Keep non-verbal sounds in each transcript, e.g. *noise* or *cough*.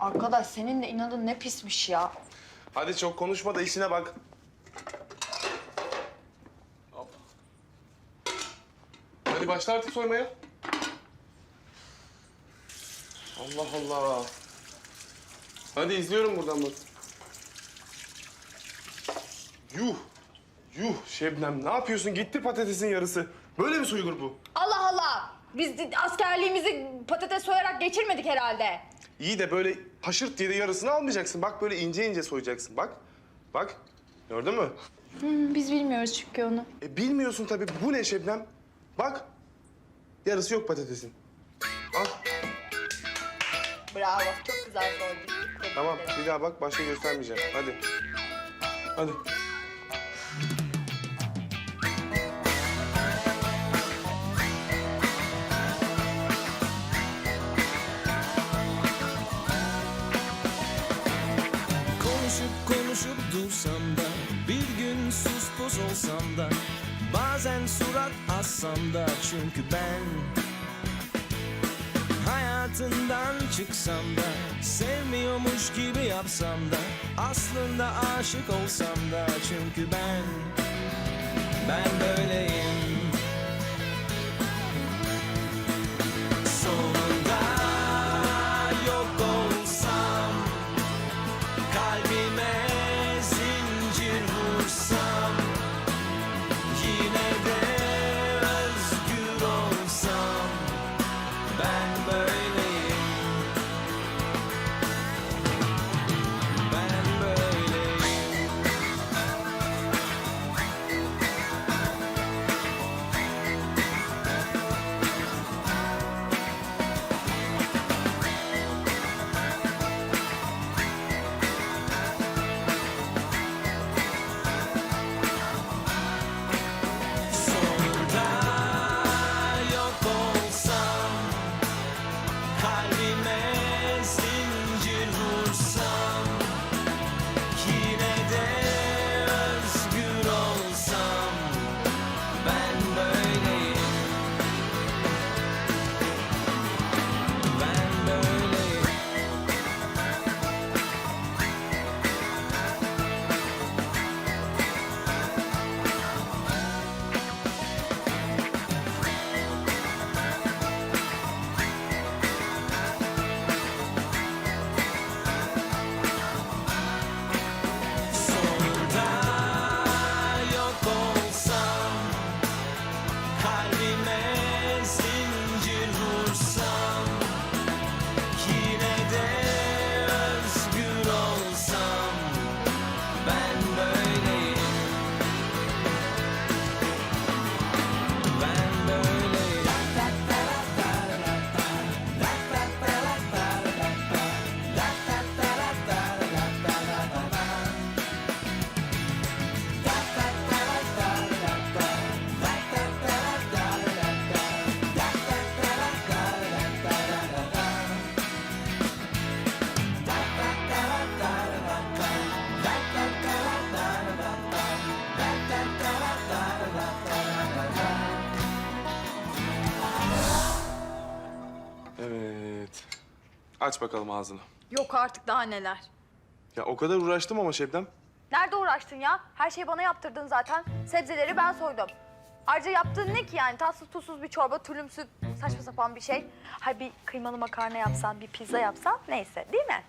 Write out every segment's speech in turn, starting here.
Arkadaş senin de inadın ne pismiş ya. Hadi çok konuşma da işine bak. Hop. Hadi başla artık soymaya. Allah Allah. Hadi izliyorum buradan bak. Yuh. Yuh Şebnem ne yapıyorsun? Gitti patatesin yarısı. Böyle mi soyulur bu? Allah Allah. Biz askerliğimizi patates soyarak geçirmedik herhalde. İyi de böyle haşırt diye de yarısını almayacaksın. Bak böyle ince ince soyacaksın. Bak. Bak. Gördün mü? biz bilmiyoruz çünkü onu. E bilmiyorsun tabii. Bu ne Şebnem? Bak. Yarısı yok patatesin. Al. Bravo. Çok güzel soydun. Tamam. Bir daha bak. Başka göstermeyeceğim. Hadi. Hadi. Bazen surat assam da Çünkü ben Hayatından çıksam da Sevmiyormuş gibi yapsam da Aslında aşık olsam da Çünkü ben Ben böyleyim Aç bakalım ağzını. Yok artık daha neler. Ya o kadar uğraştım ama Şebnem. Nerede uğraştın ya? Her şeyi bana yaptırdın zaten. Sebzeleri ben soydum. Ayrıca yaptığın ne ki yani? Tatsız tuzsuz bir çorba, tülümsü, saçma sapan bir şey. Hay bir kıymalı makarna yapsan, bir pizza yapsan neyse değil mi?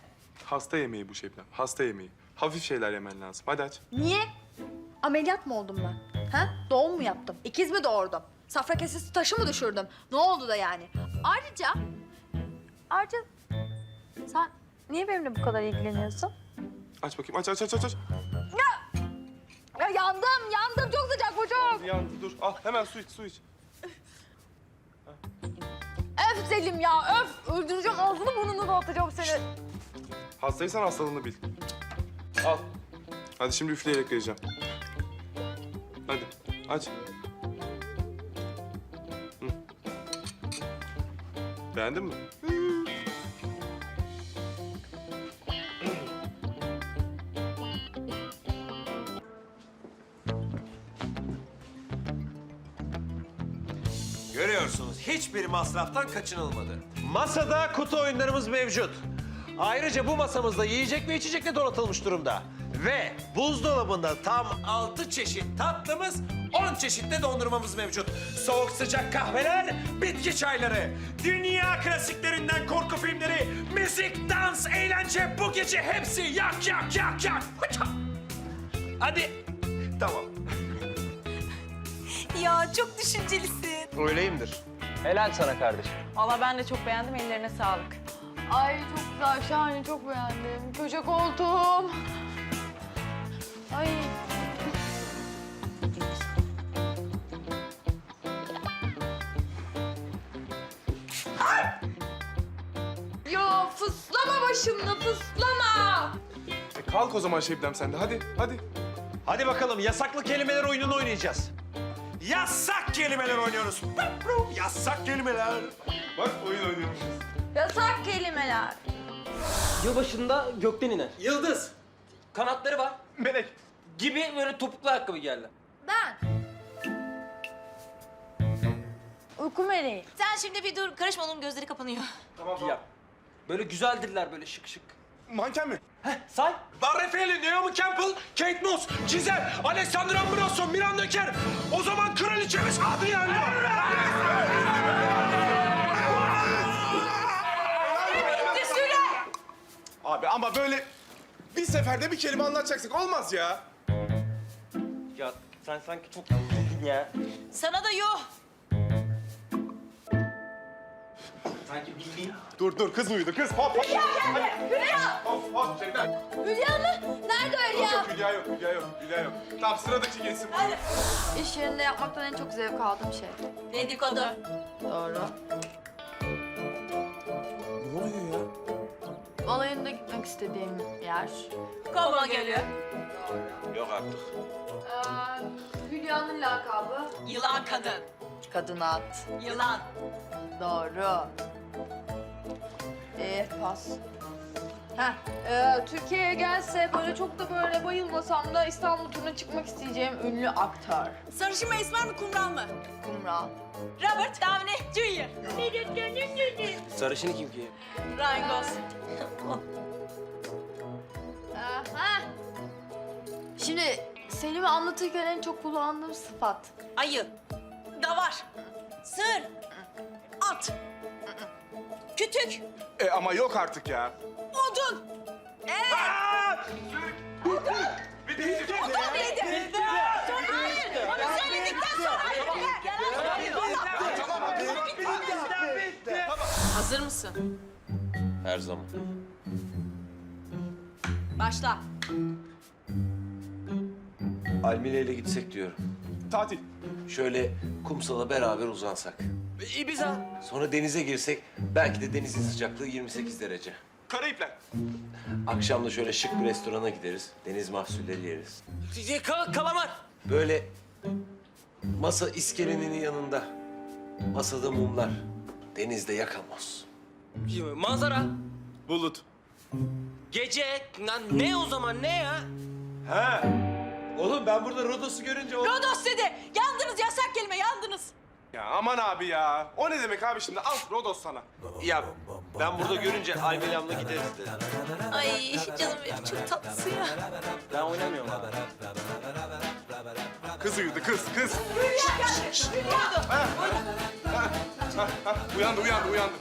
Hasta yemeği bu Şebnem. Hasta yemeği. Hafif şeyler yemen lazım. Hadi aç. Niye? Ameliyat mı oldum ben? Ha? Doğum mu yaptım? İkiz mi doğurdum? Safra kesesi taşı mı düşürdüm? Ne oldu da yani? Ayrıca Ayrıca niye benimle bu kadar ilgileniyorsun? Aç bakayım. Aç aç aç aç. aç. Ya yandım, yandım. Çok sıcak bu çok. Yandı dur. Al hemen su iç su iç. Öf Selim ya, öf. Öldüreceğim ağzını burnunu dağıtacağım seni. Hastaysan hastalığını bil. Al. Hadi şimdi üfleyerek vereceğim. Hadi aç. Hı. Beğendin mi? Hiçbir masraftan kaçınılmadı. Masada kutu oyunlarımız mevcut. Ayrıca bu masamızda yiyecek ve içecek de donatılmış durumda. Ve buzdolabında tam 6 çeşit tatlımız, 10 çeşit de dondurmamız mevcut. Soğuk sıcak kahveler, bitki çayları, dünya klasiklerinden korku filmleri, müzik, dans, eğlence bu gece hepsi yak yak yak yak. Hadi. Tamam. Ya çok düşüncelisin. Öyleyimdir. Helal sana kardeşim. Valla ben de çok beğendim. Ellerine sağlık. Ay çok güzel, şahane, çok beğendim. Köşe koltuğum. Ay. Ya fıslama başımda, fıslama. E, kalk o zaman Şebnem sen de hadi hadi. Hadi bakalım yasaklı kelimeler oyununu oynayacağız. Yasak kelimeler oynuyoruz. Yasak kelimeler. Bak oyun oynuyoruz. Yasak kelimeler. Yılbaşında gökten iner. Yıldız. Kanatları var. Melek. Gibi böyle topuklu ayakkabı geldi. Ben. Uyku meleği. Sen şimdi bir dur. Karışma onun gözleri kapanıyor. Tamam tamam. Ya. Böyle güzeldirler böyle şık şık. Manken mi? Heh say. Barrefeli, Naomi Campbell, Kate Moss, Giselle, Alessandra Ambrosio, Miranda Kerr. O zaman kraliçemiz Adriana. Abi ama böyle bir seferde bir kelime anlatacaksak olmaz ya. Ya sen sanki çok ya. Sana da yuh. Sanki bildiğin. Dur dur kız uyudu kız hop hop. Hülya! Hop hop Şebnem. Hülya mı? Nerede Hülya? yok Hülya yok Hülya yok Hülya yok. Tamam sıradaki gelsin. İş yerinde yapmaktan en çok zevk aldığım şey. Dedikodu. Doğru. Ne oluyor ya? Balayında gitmek istediğim yer. Koma Gölü. Yok artık. Ee, Hülya'nın lakabı. Yılan kadın. Kadın at. Yılan. Doğru. Ee, pas. Heh, e, Türkiye'ye gelse böyle çok da böyle bayılmasam da İstanbul turuna çıkmak isteyeceğim ünlü aktör. Sarışın mı esmer mi kumral mı? Kumral. Robert Downey Jr. Sarışın kim ki? Ryan Gosling. Aha. Şimdi Selim'i anlatırken en çok kullandığım sıfat. Ayı. Davar. Sığır. At. Kütük. E, ama yok artık ya. Odun. Bitti. Neydi? Hayır. Onu söyledikten sonra. Hayır. Hazır mısın? Her zaman. Başla. Almile ile gitsek diyorum. Tatil. Şöyle kumsala beraber uzansak. Ibiza. Sonra denize girsek belki de denizin sıcaklığı 28 derece. Karayipler. Akşam da şöyle şık bir restorana gideriz. Deniz mahsulleri yeriz. Kal kalamar. Böyle masa iskelenin yanında. Masada mumlar. Denizde yakamoz. Manzara. Bulut. Gece. Lan ne o zaman ne ya? Ha. Oğlum ben burada Rodos'u görünce. Rodos dedi. Yandınız yasak kelime yandınız. Ya aman abi ya. O ne demek abi şimdi? Al Rodos sana. Ya ben burada görünce Almilam'la gideriz dedim. Ay canım benim çok tatlısın ya. Ben oynamıyorum abi. Kız uyudu kız kız. Ha, ha, uyandı uyandı uyandı.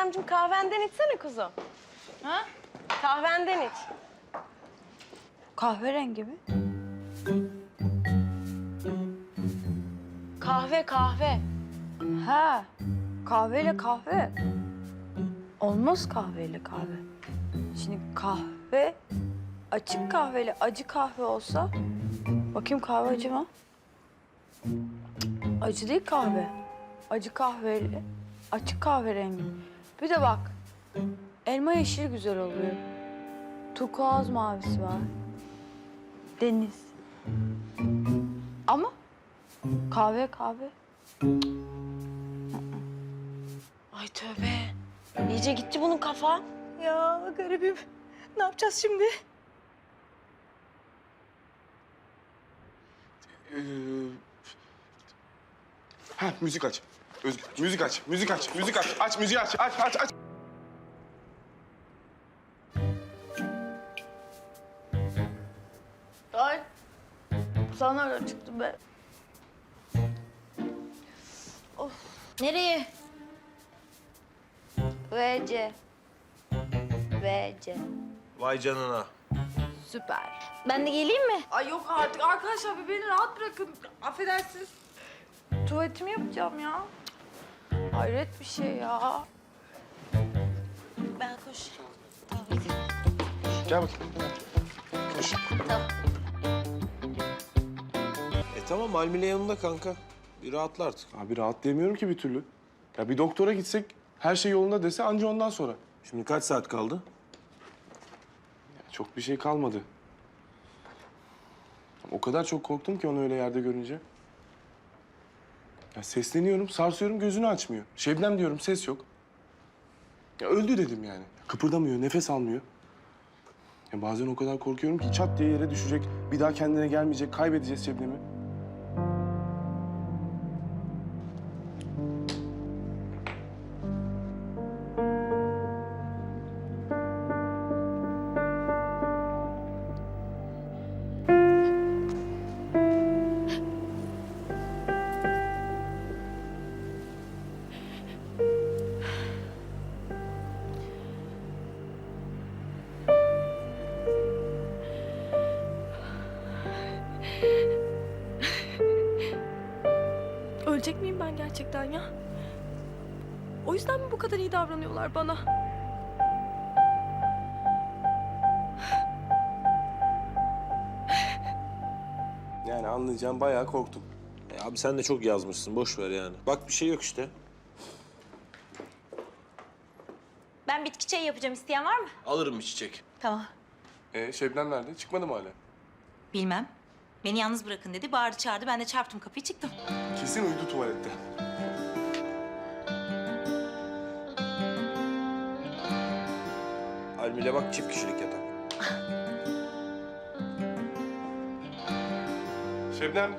Şebnemciğim kahvenden içsene kuzum. Ha? Kahvenden iç. Kahverengi mi? Kahve kahve. Ha, kahveyle kahve. Olmaz kahveyle kahve. Şimdi kahve, açık kahveyle acı kahve olsa... Bakayım kahve acı mı? Cık, Acı değil kahve. Acı kahveyle açık kahverengi. Bir de bak, elma yeşil güzel oluyor. Turkuaz mavisi var. Deniz. Ama kahve kahve. Ay tövbe. İyice gitti bunun kafa. Ya garibim. Ne yapacağız şimdi? Ee, ha müzik aç. Özgür, müzik aç, müzik aç, müzik aç. Aç müziği aç, aç, aç, aç. Ay, sana öyle çıktı be. Nereye? VC. VC. Vay canına. Süper. Ben de geleyim mi? Ay yok artık arkadaşlar bir beni rahat bırakın. Affedersiniz. Tuvaletimi yapacağım ya. Hayret bir şey ya. Ben koş. Gel bakayım. Koş. E tamam Almile yanında kanka. Bir rahatla artık. Abi rahatlayamıyorum ki bir türlü. Ya bir doktora gitsek her şey yolunda dese anca ondan sonra. Şimdi kaç saat kaldı? Ya çok bir şey kalmadı. O kadar çok korktum ki onu öyle yerde görünce. Ya sesleniyorum, sarsıyorum gözünü açmıyor. Şebnem diyorum ses yok. Ya öldü dedim yani. Kıpırdamıyor, nefes almıyor. Ya bazen o kadar korkuyorum ki çat diye yere düşecek. Bir daha kendine gelmeyecek, kaybedeceğiz Şebnem'i. Kadar iyi davranıyorlar bana? Yani anlayacağım bayağı korktum. E abi sen de çok yazmışsın. Boş ver yani. Bak bir şey yok işte. Ben bitki çayı yapacağım. İsteyen var mı? Alırım bir çiçek. Tamam. Ee, Şebnem nerede? Çıkmadı mı hala? Bilmem. Beni yalnız bırakın dedi. Bağırdı çağırdı. Ben de çarptım kapıyı çıktım. Kesin uyudu tuvalette. Almile bak çift kişilik yatak. Şebnem.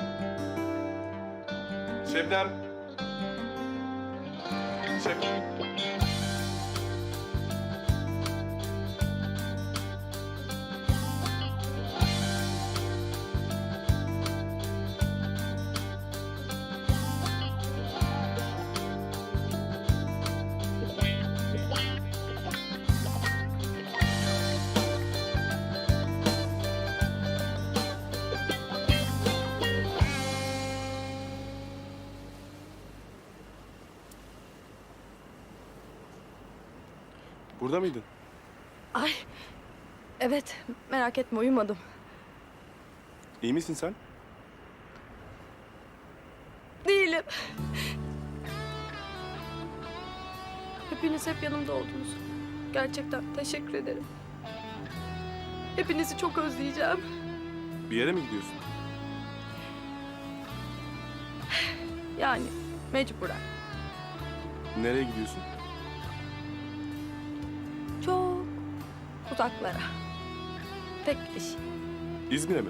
Şebnem. Şebnem. Burada mıydın? Ay. Evet, merak etme uyumadım. İyi misin sen? Değilim. Hepiniz hep yanımda oldunuz. Gerçekten teşekkür ederim. Hepinizi çok özleyeceğim. Bir yere mi gidiyorsun? Yani mecburen. Nereye gidiyorsun? Uzaklara. Tek iş. İzmir'e mi?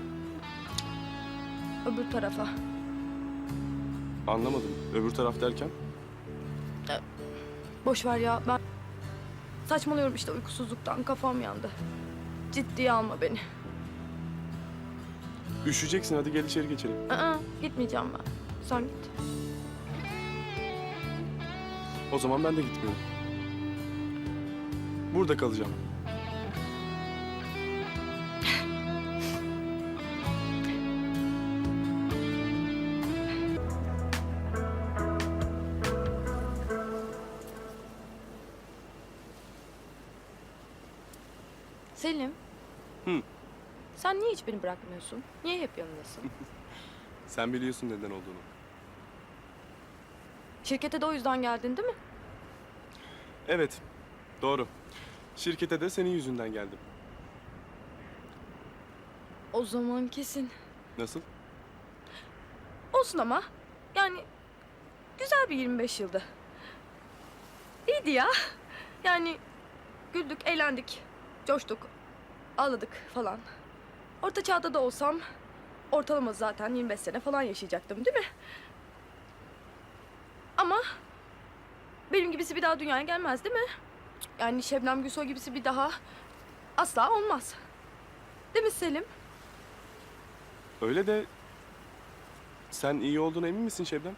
Öbür tarafa. Anlamadım. Öbür taraf derken? Boş ver ya ben saçmalıyorum işte uykusuzluktan kafam yandı. Ciddiye alma beni. Üşüyeceksin hadi gel içeri geçelim. Aa, gitmeyeceğim ben. Sen git. O zaman ben de gitmiyorum. Burada kalacağım. Hiç beni bırakmıyorsun? Niye hep yanındasın? *laughs* Sen biliyorsun neden olduğunu. Şirkete de o yüzden geldin değil mi? Evet, doğru. Şirkete de senin yüzünden geldim. O zaman kesin. Nasıl? Olsun ama. Yani güzel bir 25 yıldı. İyiydi ya. Yani güldük, eğlendik, coştuk, ağladık falan. Orta çağda da olsam ortalama zaten 25 sene falan yaşayacaktım değil mi? Ama benim gibisi bir daha dünyaya gelmez değil mi? Yani Şebnem Gülsoy gibisi bir daha asla olmaz. Değil mi Selim? Öyle de sen iyi olduğuna emin misin Şebnem?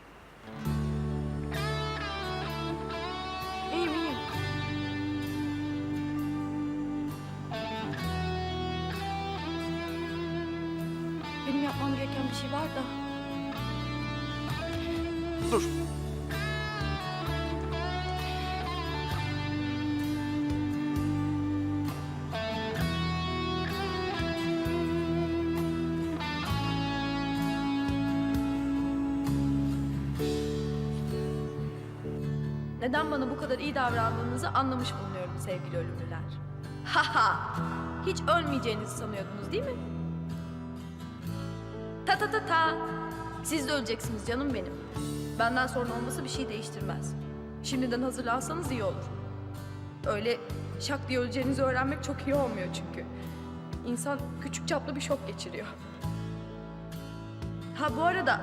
Benim yapmam gereken bir şey var da. Dur. Neden bana bu kadar iyi davrandığınızı anlamış bulunuyorum sevgili ölümlüler. Haha! Hiç ölmeyeceğinizi sanıyordunuz değil mi? Ta ta ta! Siz de öleceksiniz canım benim. Benden sonra olması bir şey değiştirmez. Şimdiden hazırlansanız iyi olur. Öyle şak diye öleceğinizi öğrenmek çok iyi olmuyor çünkü. İnsan küçük çaplı bir şok geçiriyor. Ha bu arada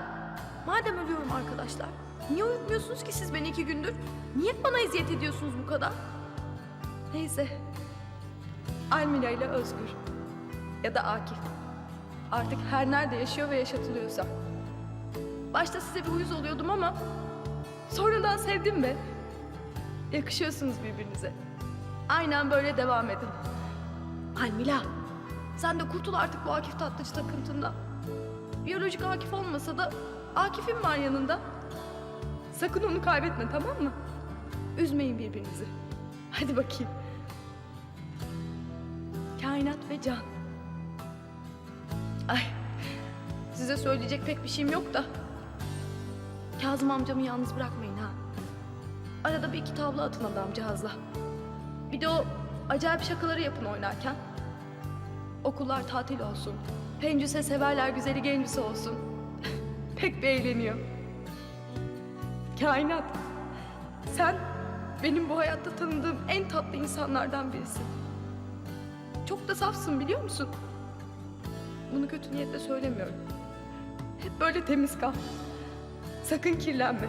madem ölüyorum arkadaşlar niye uyutmuyorsunuz ki siz beni iki gündür? Niye bana eziyet ediyorsunuz bu kadar? Neyse. Almila ile Özgür. Ya da Akif. Artık her nerede yaşıyor ve yaşatılıyorsa. Başta size bir uyuz oluyordum ama sonradan sevdim ve yakışıyorsunuz birbirinize. Aynen böyle devam edin. Almila, sen de kurtul artık bu Akif Tatlıcı takıntından. Biyolojik Akif olmasa da Akif'im var yanında. Sakın onu kaybetme tamam mı? Üzmeyin birbirinizi. Hadi bakayım. Kainat ve can. Ay, size söyleyecek pek bir şeyim yok da. Kazım amcamı yalnız bırakmayın ha. Arada bir iki tavla atın adamcağızla. Bir de o acayip şakaları yapın oynarken. Okullar tatil olsun. Pencüse severler güzeli gencüse olsun. *laughs* Pek bir eğleniyor. Kainat. Sen benim bu hayatta tanıdığım en tatlı insanlardan birisin. Çok da safsın biliyor musun? Bunu kötü niyetle söylemiyorum. Hep böyle temiz kal. Sakın kirlenme.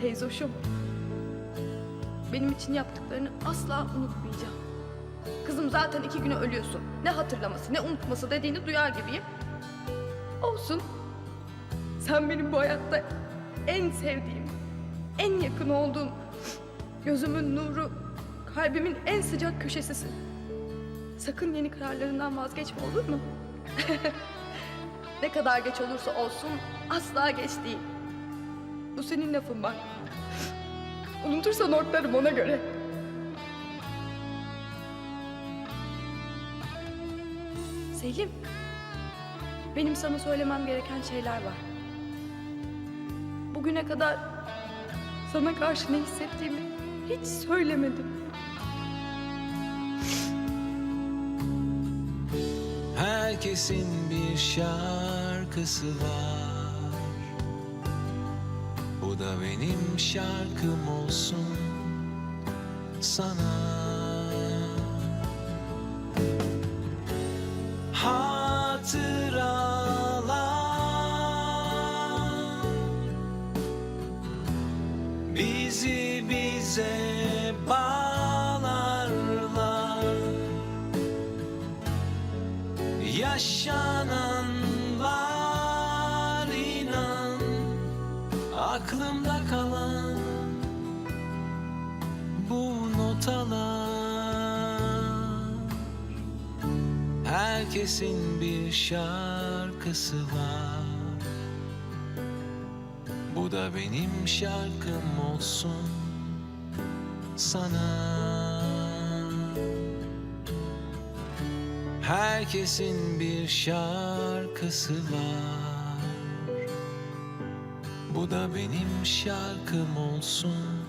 Teyzoşum. Benim için yaptıklarını asla unutmayacağım. Kızım zaten iki güne ölüyorsun. Ne hatırlaması ne unutması dediğini duyar gibiyim. Olsun. Sen benim bu hayatta en sevdiğim, en yakın olduğum, gözümün nuru, kalbimin en sıcak köşesisin. Sakın yeni kararlarından vazgeçme olur mu? *laughs* ne kadar geç olursa olsun asla geç değil. Bu senin lafın bak. Unutursan ortlarım ona göre. Selim. Benim sana söylemem gereken şeyler var. Bugüne kadar sana karşı ne hissettiğimi hiç söylemedim. Herkesin bir şarkısı var Bu da benim şarkım olsun sana Herkesin bir şarkısı var. Bu da benim şarkım olsun sana. Herkesin bir şarkısı var. Bu da benim şarkım olsun